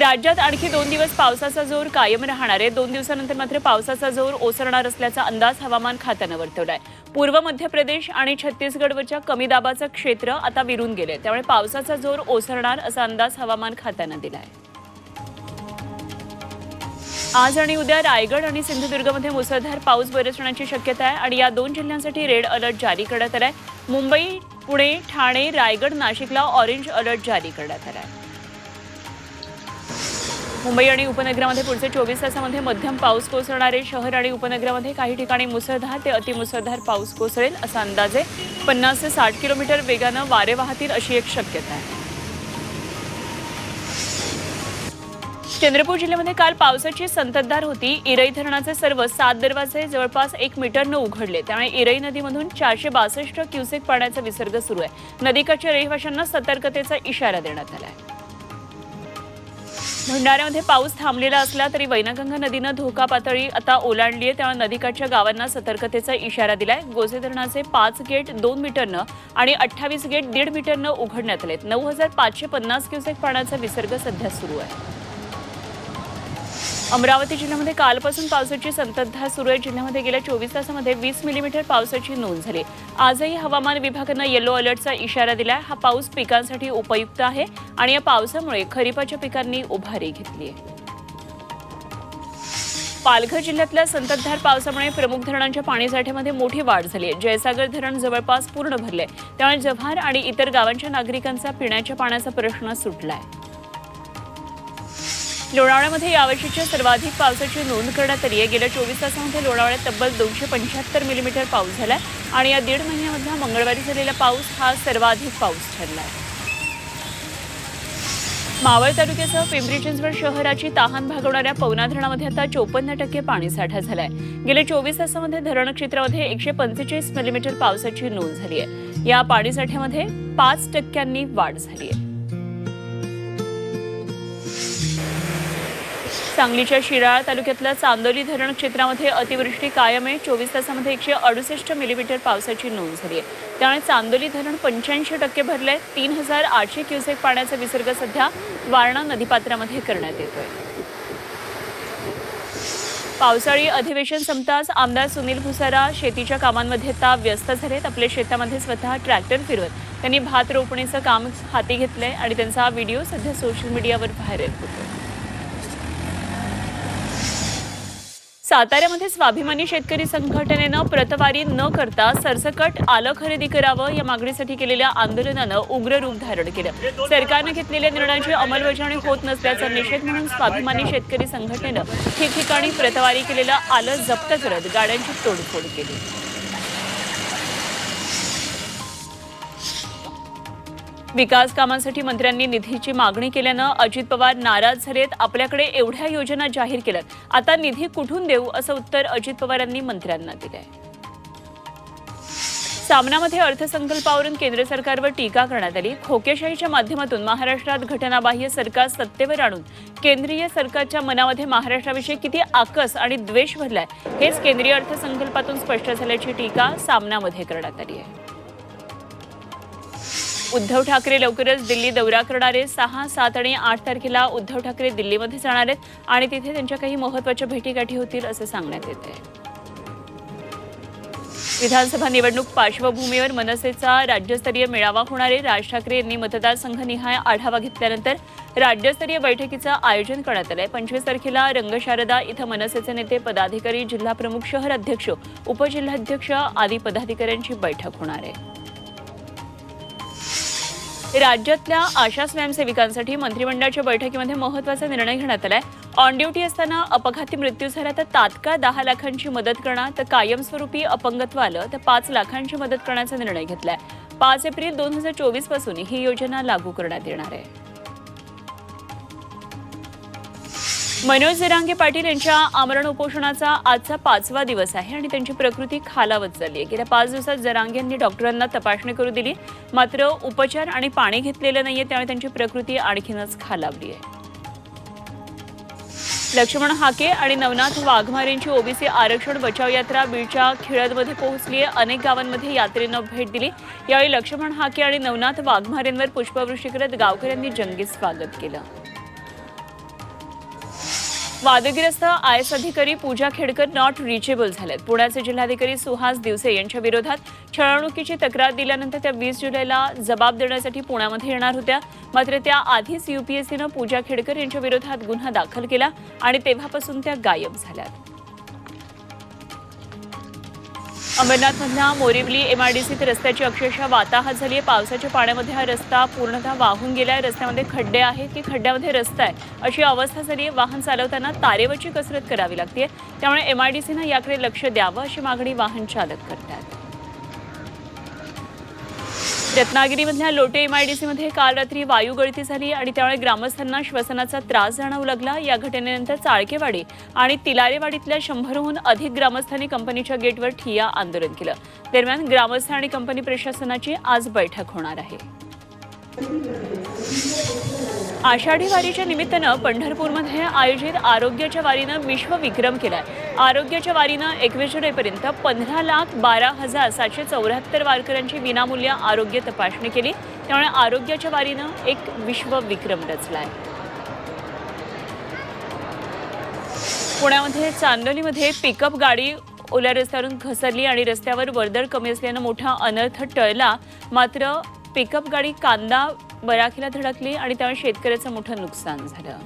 राज्यात आणखी दोन दिवस पावसाचा जोर कायम राहणार आहे. दोन दिवसानंतर मात्र पावसाचा जोर ओसरणार असल्याचा अंदाज हवामान खात्यानं आहे पूर्व मध्य प्रदेश आणि छत्तीसगडवरच्या कमी दाबाचं क्षेत्र आता विरून गेले त्यामुळे पावसाचा जोर ओसरणार असा अंदाज हवामान खात्यानं दिलाय. आज आणि उद्या रायगड आणि सिंधुदुर्गमध्ये मुसळधार पाऊस बरसण्याची शक्यता आहे आणि या दोन जिल्ह्यांसाठी रेड अलर्ट जारी करण्यात आलाय. मुंबई पुणे ठाणे रायगड नाशिकला ऑरेंज अलर्ट जारी करण्यात आलाय. मुंबई आणि उपनगरामध्ये पुढचे चोवीस तासामध्ये मध्यम पाऊस कोसळणारे शहर आणि उपनगरामध्ये काही ठिकाणी मुसळधार ते अतिमुसळधार पाऊस कोसळेल असा अंदाज आहे. पन्नास ते साठ किलोमीटर वेगानं वारे वाहतील अशी एक शक्यता आहे. चंद्रपूर जिल्ह्यामध्ये काल पावसाची संततधार होती. इरई धरणाचे सर्व सात दरवाजे जवळपास एक मीटरनं उघडले. त्यामुळे इरई नदीमधून चारशे बासष्ट क्युसेक पाण्याचा विसर्ग सुरू आहे. नदीकाठच्या रहिवाशांना सतर्कतेचा इशारा देण्यात आला आहे भंडाऱ्यामध्ये पाऊस थांबलेला असला तरी वैनगंगा नदीनं धोका पातळी आता ओलांडली आहे. त्यामुळे नदीकाठच्या गावांना सतर्कतेचा इशारा दिलाय. गोसे धरणाचे पाच गेट दोन मीटरनं आणि अठ्ठावीस गेट दीड मीटरनं उघडण्यात आलेत. नऊ हजार पाचशे पन्नास क्युसेक पाण्याचा विसर्ग सध्या सुरू आहे. अमरावती जिल्ह्यामध्ये कालपासून पावसाची संततधार सुरू आहे. जिल्ह्यामध्ये गेल्या चोवीस तासामध्ये वीस मिलीमीटर पावसाची नोंद झाली. आजही हवामान विभागानं येलो अलर्टचा इशारा दिलाय. हा पाऊस पिकांसाठी उपयुक्त आहे आणि या पावसामुळे खरीपाच्या पिकांनी उभारी घेतली आहे. पालघर जिल्ह्यातल्या संततधार पावसामुळे प्रमुख धरणांच्या पाणीसाठ्यामध्ये मोठी वाढ झाली आहे. जयसागर धरण जवळपास पूर्ण भरले त्यामुळे जव्हार आणि इतर गावांच्या नागरिकांचा पिण्याच्या पाण्याचा प्रश्न सुटला आहे लोणावळ्यामध्ये यावर्षीच्या सर्वाधिक पावसाची नोंद करण्यात आली आहे. गेल्या चोवीस तासामध्ये लोणावळ्यात तब्बल दोनशे पंच्याहत्तर मिलीमीटर पाऊस झाला आहे आणि या दीड महिन्यामधला मंगळवारी झालेला पाऊस हा सर्वाधिक पाऊस ठरला आहे मावळ तालुक्यासह पिंपरी चिंचवड शहराची तहान भागवणाऱ्या पवना धरणामध्ये आता चोपन्न टक्के पाणीसाठा झालाय. गेल्या चोवीस तासामध्ये धरण क्षेत्रामध्ये एकशे पंचेचाळीस मिलीमीटर पावसाची नोंद झाली आहे. या पाणीसाठ्यामध्ये पाच टक्क्यांनी वाढ झाली आहे. सांगलीच्या शिराळा तालुक्यातल्या चांदोली धरण क्षेत्रामध्ये अतिवृष्टी कायम आहे. चोवीस तासामध्ये एकशे अडुसष्ट मिलीमीटर पावसाची नोंद झाली आहे. त्यामुळे चांदोली धरण पंच्याऐंशी टक्के भरलंय. तीन हजार आठशे क्युसेक पाण्याचा विसर्ग सध्या वारणा नदीपात्रामध्ये करण्यात येतोय. पावसाळी अधिवेशन संपताच आमदार सुनील भुसारा शेतीच्या कामांमध्ये आता व्यस्त झालेत. आपल्या शेतामध्ये स्वतः ट्रॅक्टर फिरवत त्यांनी भात रोपणीचं काम हाती घेतलंय आणि त्यांचा हा व्हिडिओ सध्या सोशल मीडियावर व्हायरल होतोय. साताऱ्यामध्ये स्वाभिमानी शेतकरी संघटनेनं प्रतवारी न करता सरसकट आलं खरेदी करावं या मागणीसाठी केलेल्या आंदोलनानं उग्र रूप धारण केलं. सरकारनं घेतलेल्या निर्णयाची अंमलबजावणी होत नसल्याचा निषेध म्हणून स्वाभिमानी शेतकरी संघटनेनं ठिकठिकाणी प्रतवारी केलेलं आलं जप्त करत गाड्यांची तोडफोड केली. विकास कामांसाठी मंत्र्यांनी निधीची मागणी केल्यानं अजित पवार नाराज झालेत आपल्याकडे एवढ्या योजना जाहीर केल्यात. आता निधी कुठून देऊ असं उत्तर अजित पवारांनी मंत्र्यांना दिलंय. सामनामध्ये अर्थसंकल्पावरून केंद्र सरकारवर टीका करण्यात आली. खोकेशाहीच्या माध्यमातून महाराष्ट्रात घटनाबाह्य सरकार सत्तेवर आणून केंद्रीय सरकारच्या मनामध्ये महाराष्ट्राविषयी किती आकस आणि द्वेष भरलाय हेच केंद्रीय अर्थसंकल्पातून स्पष्ट झाल्याची टीका सामनामध्ये करण्यात आली आहे. उद्धव ठाकरे लवकरच दिल्ली दौरा करणार आहेत. सहा सात आणि आठ तारखेला उद्धव ठाकरे दिल्लीमध्ये जाणार आहेत आणि तिथे त्यांच्या काही महत्त्वाच्या भेटीगाठी होतील असं सांगण्यात येत आहे. विधानसभा निवडणूक पार्श्वभूमीवर मनसेचा राज्यस्तरीय मेळावा होणार आहे. राज ठाकरे यांनी मतदारसंघनिहाय आढावा घेतल्यानंतर राज्यस्तरीय बैठकीचं आयोजन करण्यात आलं आहे पंचवीस तारखेला रंगशारदा इथं मनसेचे नेते पदाधिकारी जिल्हाप्रमुख शहर अध्यक्ष उपजिल्हाध्यक्ष आदी पदाधिकाऱ्यांची बैठक होणार आहे. राज्यातल्या आशा स्वयंसेविकांसाठी मंत्रिमंडळाच्या बैठकीमध्ये महत्त्वाचा निर्णय घेण्यात आलाय. ऑन ड्युटी असताना अपघाती मृत्यू झाला तर तात्काळ दहा लाखांची मदत करणार तर कायमस्वरूपी अपंगत्व आलं तर पाच लाखांची मदत करण्याचा निर्णय घेतलाय. पाच एप्रिल दोन हजार चोवीसपासून ही योजना लागू करण्यात येणार आहे. मनोज जरांगे पाटील यांच्या आमरण उपोषणाचा आजचा पाचवा दिवस आहे आणि त्यांची प्रकृती खालावत चालली आहे. गेल्या पाच दिवसात जरांगे यांनी डॉक्टरांना तपासणी करू दिली. मात्र उपचार आणि पाणी घेतलेलं नाहीये त्यामुळे त्यांची प्रकृती आणखीनच खालावली आहे. लक्ष्मण हाके आणि नवनाथ वाघमारेंची ओबीसी आरक्षण बचाव यात्रा बीडच्या खिळदमध्ये पोहोचली आहे. अनेक गावांमध्ये यात्रेनं भेट दिली. यावेळी लक्ष्मण हाके आणि नवनाथ वाघमारेंवर पुष्पवृष्टी करत गावकऱ्यांनी जंगी स्वागत केलं. वादग्रस्त आय एस अधिकारी पूजा खेडकर नॉट रिचेबल झाल्यात पुण्याचे जिल्हाधिकारी सुहास दिवसे यांच्या विरोधात छळवणुकीची तक्रार दिल्यानंतर त्या वीस जुलैला जबाब देण्यासाठी पुण्यामध्ये येणार होत्या. मात्र त्या आधीच युपीएससीनं पूजा खेडकर यांच्या विरोधात गुन्हा दाखल केला आणि तेव्हापासून त्या गायब झाल्यात. अंबरनाथमधल्या मोरिवली एम आर डी एमआयडीसीत रस्त्याची अक्षरशः वाताहत झाली आहे. पावसाच्या पाण्यामध्ये हा रस्ता पूर्णतः वाहून गेला आहे रस्त्यामध्ये खड्डे आहेत की खड्ड्यामध्ये रस्ता आहे अशी अवस्था झाली आहे. वाहन चालवताना तारेवरची कसरत करावी लागते. त्यामुळे एम आर डी सीनं याकडे लक्ष द्यावं अशी मागणी वाहन चालक करतात. रत्नागिरीमधल्या लोटे एमआयडीसीमध्ये काल रात्री वायू गळती झाली आणि त्यामुळे ग्रामस्थांना श्वसनाचा त्रास जाणवू लागला. या घटनेनंतर चाळकेवाडी आणि तिलारेवाडीतल्या शंभरहून अधिक ग्रामस्थांनी कंपनीच्या गेटवर ठिया आंदोलन केलं. दरम्यान ग्रामस्थ आणि कंपनी प्रशासनाची आज बैठक होणार आहे. आषाढी वारीच्या निमित्तानं पंढरपूरमध्ये आयोजित आरोग्याच्या वारीनं विश्वविक्रम केलाय. आरोग्याच्या वारीनं एकवीस जुलैपर्यंत पंधरा लाख बारा हजार सातशे चौऱ्याहत्तर वारकऱ्यांची विनामूल्य आरोग्य तपासणी केली. त्यामुळे आरोग्याच्या वारीनं एक विश्वविक्रम रचलाय. पुण्यामध्ये चांदोलीमध्ये पिकअप गाडी ओल्या रस्त्यावरून घसरली आणि रस्त्यावर वर्दळ कमी असल्यानं मोठा अनर्थ टळला. मात्र पिकअप गाडी कांदा बराखीला धडकली आणि त्यामुळे शेतकऱ्याचं मोठं नुकसान झालं.